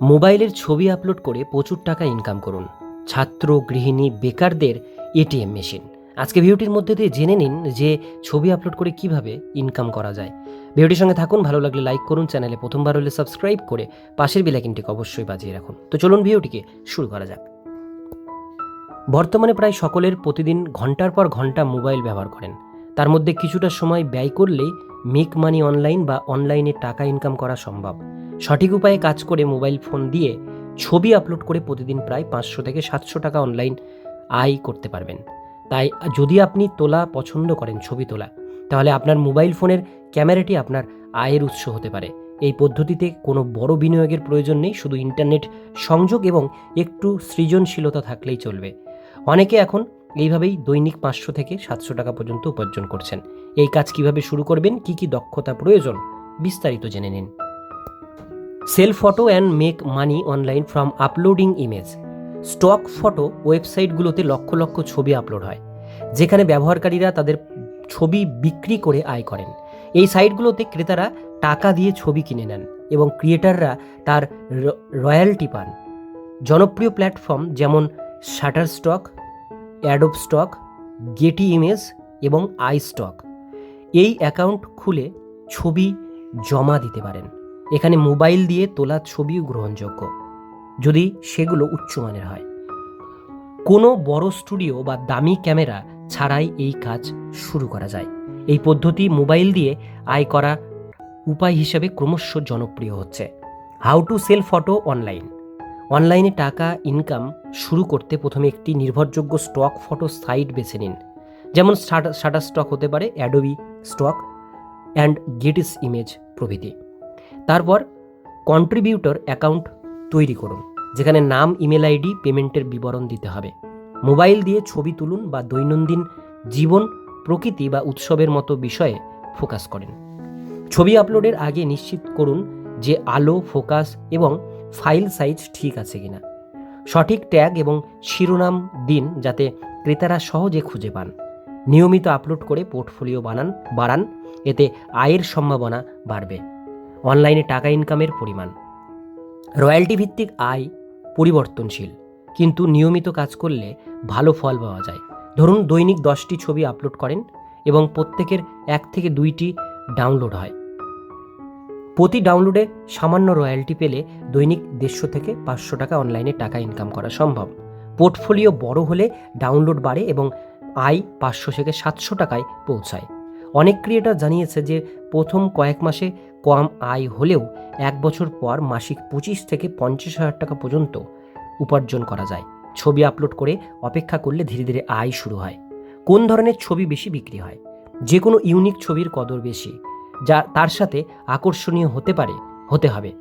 মোবাইলের ছবি আপলোড করে প্রচুর টাকা ইনকাম করুন। ছাত্র, গৃহিণী, বেকারদের এটিএম মেশিন। আজকে ভিডিওটির মধ্যে দিয়ে জেনে নিন যে ছবি আপলোড করে কীভাবে ইনকাম করা যায়। ভিডিওটির সঙ্গে থাকুন, ভালো লাগলে লাইক করুন, চ্যানেলে প্রথমবার হলে সাবস্ক্রাইব করে পাশের বেলাইকিনটিকে অবশ্যই বাজিয়ে রাখুন। তো চলুন ভিডিওটিকে শুরু করা যাক। বর্তমানে প্রায় সকলের প্রতিদিন ঘণ্টার পর ঘণ্টা মোবাইল ব্যবহার করেন। তার মধ্যে কিছুটা সময় ব্যয় করলেই মেক মানি অনলাইন বা অনলাইনে টাকা ইনকাম করা সম্ভব। সঠিক উপায়ে কাজ করে মোবাইল ফোন দিয়ে ছবি আপলোড করে প্রতিদিন প্রায় পাঁচশো থেকে সাতশো টাকা অনলাইন আয় করতে পারবেন। তাই যদি আপনি তোলা পছন্দ করেন ছবি তোলা, তাহলে আপনার মোবাইল ফোনের ক্যামেরাটি আপনার আয়ের উৎস হতে পারে। এই পদ্ধতিতে কোনো বড় বিনিয়োগের প্রয়োজন নেই, শুধু ইন্টারনেট সংযোগ এবং একটু সৃজনশীলতা থাকলেই চলবে। অনেকে এখন এইভাবেই দৈনিক পাঁচশো থেকে সাতশো টাকা পর্যন্ত উপার্জন করছেন। এই কাজ কীভাবে শুরু করবেন, কি কি দক্ষতা প্রয়োজন, বিস্তারিত জেনে নিন। Sell photo and make money online from uploading image. Stock photo ওয়েবসাইটগুলোতে lakh lakh ছবি আপলোড হয়, যেখানে ব্যবহারকারীরা তাদের ছবি বিক্রি করে আয় করেন। এই সাইটগুলোতে ক্রেতারা টাকা দিয়ে ছবি কিনে নেন এবং ক্রিয়েটাররা তার রয়্যালটি পান। জনপ্রিয় প্ল্যাটফর্ম যেমন Shutterstock Adobe Stock, Getty Images এবং আই স্টক। এই অ্যাকাউন্ট খুলে ছবি জমা দিতে পারেন। এখানে মোবাইল দিয়ে তোলা ছবিও গ্রহণযোগ্য, যদি সেগুলো উচ্চমানের হয়। কোনো বড় স্টুডিও বা দামি ক্যামেরা ছাড়াই এই কাজ শুরু করা যায়। এই পদ্ধতি মোবাইল দিয়ে আয় করা উপায় হিসেবে ক্রমশ জনপ্রিয় হচ্ছে। How to sell photo online. অনলাইনে টাকা, ইনকাম শুরু করতে প্রথমে একটি নির্ভরযোগ্য স্টক ফটো সাইট বেছে নিন। যেমন শাটার স্টক হতে পারে Adobe Stock and Getty's image প্রভৃতি। তারপর কন্ট্রিবিউটর অ্যাকাউন্ট তৈরি করুন, যেখানে নাম, ইমেল আইডি, পেমেন্টের বিবরণ দিতে হবে। মোবাইল দিয়ে ছবি তুলুন বা দৈনন্দিন জীবন, প্রকৃতি বা উৎসবের মতো বিষয়ে ফোকাস করেন। ছবি আপলোডের আগে নিশ্চিত করুন যে আলো, ফোকাস এবং ফাইল সাইজ ঠিক আছে কিনা। সঠিক ট্যাগ এবং শিরোনাম দিন যাতে ক্রেতারা সহজে খুঁজে পান। নিয়মিত আপলোড করে পোর্টফোলিও বানান, বাড়ান, এতে আয়ের সম্ভাবনা বাড়বে। অনলাইনে টাকা ইনকামের পরিমাণ। রয়্যালটি ভিত্তিক আয় পরিবর্তনশীল, কিন্তু নিয়মিত কাজ করলে ভালো ফল পাওয়া যায়। ধরুন দৈনিক দশটি ছবি আপলোড করেন এবং প্রত্যেকের এক থেকে দুইটি ডাউনলোড হয়। প্রতি ডাউনলোডে সামান্য রয়্যালটি পেলে দৈনিক দেড়শো থেকে পাঁচশো টাকা অনলাইনে টাকা ইনকাম করা সম্ভব। পোর্টফোলিও বড় হলে ডাউনলোড বাড়ে এবং আয় পাঁচশো থেকে সাতশো টাকায় পৌঁছায়। অনেক ক্রিয়েটার জানিয়েছে যে, প্রথম কয়েক মাসে কম আয় হলেও এক বছর পর মাসিক পঁচিশ থেকে পঞ্চাশ হাজার টাকা পর্যন্ত উপার্জন করা যায়। ছবি আপলোড করে অপেক্ষা করলে ধীরে ধীরে আয় শুরু হয়। কোন ধরনের ছবি বেশি বিক্রি হয়? যে কোনো ইউনিক ছবির কদর বেশি। যা তার সাথে আকর্ষণীয় হতে পারে, হতে হবে।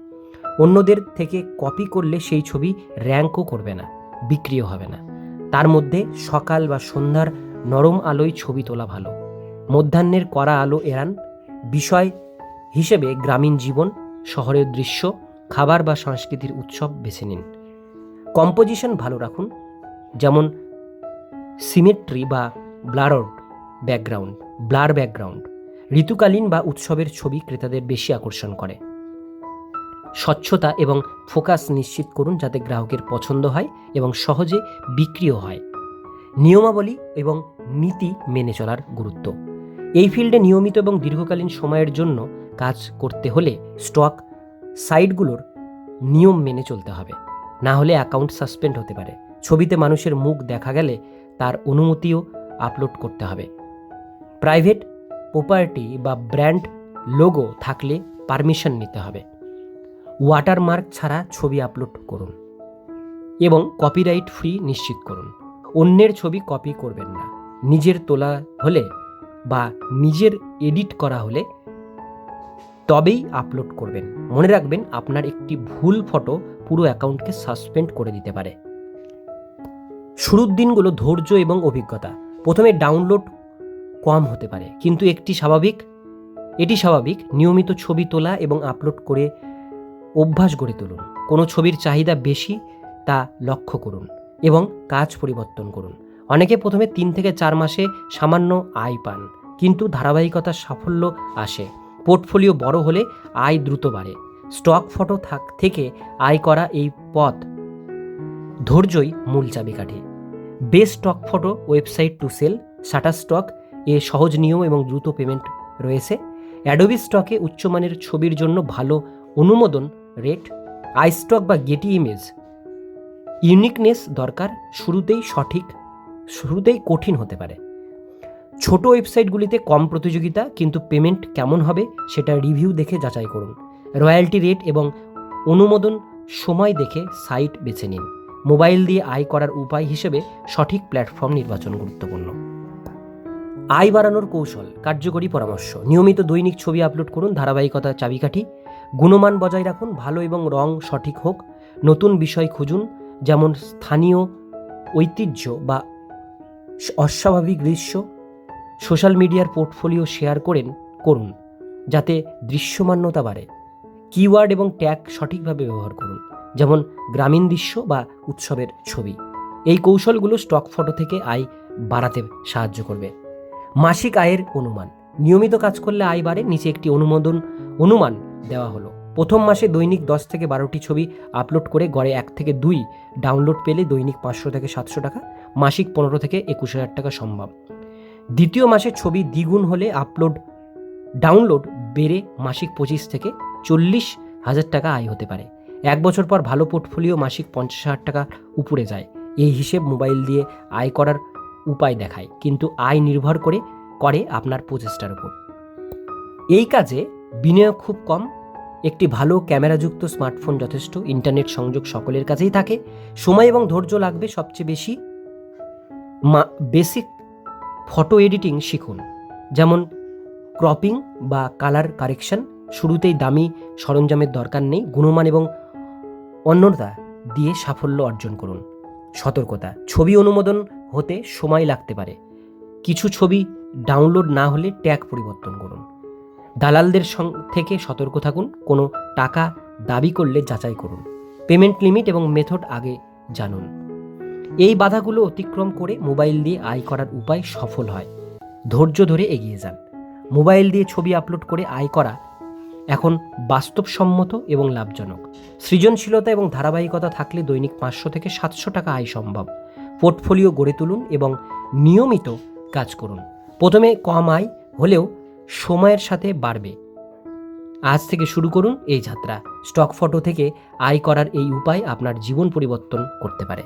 অন্যদের থেকে কপি করলে সেই ছবি র্যাঙ্কও করবে না, বিক্রিও হবে না। তার মধ্যে সকাল বা সন্ধ্যার নরম আলোয় ছবি তোলা ভালো। মধ্যাহ্নের কড়া আলো এড়ান। বিষয় হিসেবে গ্রামীণ জীবন, শহরের দৃশ্য, খাবার বা সংস্কৃতির উৎসব বেছে নিন। কম্পোজিশন ভালো রাখুন, যেমন সিমেট্রি বা ব্লারড ব্যাকগ্রাউন্ড ব্লার ব্যাকগ্রাউন্ড ঋতুকালীন বা উৎসবের ছবি ক্রেতাদের বেশি আকর্ষণ করে। স্বচ্ছতা এবং ফোকাস নিশ্চিত করুন যাতে গ্রাহকের পছন্দ হয় এবং সহজে বিক্রিও হয়। নিয়মাবলী এবং নীতি মেনে চলার গুরুত্ব। এই ফিল্ডে নিয়মিত এবং দীর্ঘকালীন সময়ের জন্য কাজ করতে হলে স্টক সাইটগুলোর নিয়ম মেনে চলতে হবে। না হলে অ্যাকাউন্ট সাসপেন্ড হতে পারে। ছবিতে মানুষের মুখ দেখা গেলে তার অনুমতিও আপলোড করতে হবে। প্রাইভেট প্রপার্টি বা ব্র্যান্ড লোগো থাকলে পারমিশন নিতে হবে। ওয়াটারমার্ক ছাড়া ছবি আপলোড করুন এবং কপিরাইট ফ্রি নিশ্চিত করুন। অন্যের ছবি কপি করবেন না। নিজের তোলা হলে বা নিজের এডিট করা হলে তবেই আপলোড করবেন। মনে রাখবেন আপনার একটি ভুল ফটো পুরো অ্যাকাউন্টকে সাসপেন্ড করে দিতে পারে। শুরুর দিনগুলো ধৈর্য এবং অভিজ্ঞতা। প্রথমে ডাউনলোড কম হতে পারে, কিন্তু একটি স্বাভাবিক, এটি স্বাভাবিক, নিয়মিত ছবি তোলা এবং আপলোড করে অভ্যাস গড়ে তুলুন। কোনো ছবির চাহিদা বেশি তা লক্ষ্য করুন এবং কাজ পরিবর্তন করুন। অনেকে প্রথমে তিন থেকে চার মাসে সামান্য আয় পান, কিন্তু ধারাবাহিকতার সাফল্য আসে। পোর্টফোলিও বড় হলে আয় দ্রুত বাড়ে। স্টক ফটো থাক, থেকে আয় করা এই পথ ধৈর্যই মূল চাবিকাঠি। Best stock photo, website to sell, Shutterstock এ সহজ নিয়ম এবং দ্রুত পেমেন্ট রয়েছে। অ্যাডোবি স্টকে উচ্চমানের ছবির জন্য ভালো অনুমোদন রেট আইস্টক বা গেটি ইমেজ ইউনিকনেস দরকার, শুরুতেই সঠিক, শুরুতেই কঠিন হতে পারে। ছোট ওয়েবসাইটগুলিতে কম প্রতিযোগিতা, কিন্তু পেমেন্ট কেমন হবে সেটা রিভিউ দেখে যাচাই করুন। রয়্যালটি রেট এবং অনুমোদন সময় দেখে সাইট বেছে নিন। মোবাইল দিয়ে আয় করার উপায় হিসেবে সঠিক প্ল্যাটফর্ম নির্বাচন গুরুত্বপূর্ণ। আয় বাড়ানোর কৌশল, কার্যকরী পরামর্শ। নিয়মিত দৈনিক ছবি আপলোড করুন, ধারাবাহিকতা চাবিকাঠি। গুণমান বজায় রাখুন, ভালো এবং রং সঠিক হোক। নতুন বিষয় খুঁজুন, যেমন স্থানীয় ঐতিহ্য বা অস্বাভাবিক দৃশ্য। সোশ্যাল মিডিয়ার পোর্টফোলিও শেয়ার করেন, করুন, যাতে দৃশ্যমান্যতা বাড়ে। কিওয়ার্ড এবং ট্যাগ সঠিকভাবে ব্যবহার করুন, যেমন গ্রামীণ দৃশ্য বা উৎসবের ছবি। এই কৌশলগুলো স্টক ফটো থেকে আয় বাড়াতে সাহায্য করবে। মাসিক আয়ের অনুমান। নিয়মিত কাজ করলে আয় বাড়ে, নিচে একটি অনুমোদন, অনুমান দেওয়া হলো। প্রথম মাসে দৈনিক দশ থেকে বারোটি ছবি আপলোড করে গড়ে এক থেকে দুই ডাউনলোড পেলে দৈনিক পাঁচশো থেকে সাতশো টাকা, মাসিক পনেরো থেকে একুশ হাজার টাকা সম্ভব। দ্বিতীয় মাসে ছবি দ্বিগুণ হলে আপলোড, ডাউনলোড বেড়ে মাসিক পঁচিশ থেকে চল্লিশ হাজার টাকা আয় হতে পারে। এক বছর পর ভালো পোর্টফোলিও মাসিক পঞ্চাশ হাজার টাকা উপরে যায়। এই হিসেব মোবাইল দিয়ে আয় করার উপায় দেখায়, কিন্তু আয় নির্ভর করে করে আপনার প্রচেষ্টার উপর। এই কাজে বিনিয়োগ খুব কম, একটি ভালো ক্যামেরাযুক্ত স্মার্টফোন যথেষ্ট, ইন্টারনেট সংযোগ সকলের কাছেই থাকে, সময় এবং ধৈর্য লাগবে সবচেয়ে বেশি। মা, বেসিক ফটো এডিটিং শিখুন, যেমন ক্রপিং বা কালার কারেকশন, শুরুতেই দামি সরঞ্জামের দরকার নেই, গুণমান এবং অন্যতা দিয়ে সাফল্য অর্জন করুন। সতর্কতা। ছবি অনুমোদন হতে সময় লাগতে পারে। কিছু ছবি ডাউনলোড না হলে ট্যাগ পরিবর্তন করুন। দালালদের থেকে সতর্ক থাকুন, কোনো টাকা দাবি করলে যাচাই করুন। পেমেন্ট লিমিট এবং মেথড আগে জানুন। এই বাধাগুলো অতিক্রম করে মোবাইল দিয়ে আয় করার উপায় সফল হয়। ধৈর্য ধরে এগিয়ে যান। মোবাইল দিয়ে ছবি আপলোড করে আয় করা এখন বাস্তবসম্মত এবং লাভজনক। সৃজনশীলতা এবং ধারাবাহিকতা থাকলে দৈনিক পাঁচশো থেকে সাতশো টাকা আয় সম্ভব। পোর্টফোলিও গড়ে তুলুন এবং নিয়মিত কাজ করুন। প্রথমে কম আয় হলেও সময়ের সাথে বাড়বে। আজ থেকে শুরু করুন এই যাত্রা। স্টক ফটো থেকে আয় করার এই উপায় আপনার জীবন পরিবর্তন করতে পারে।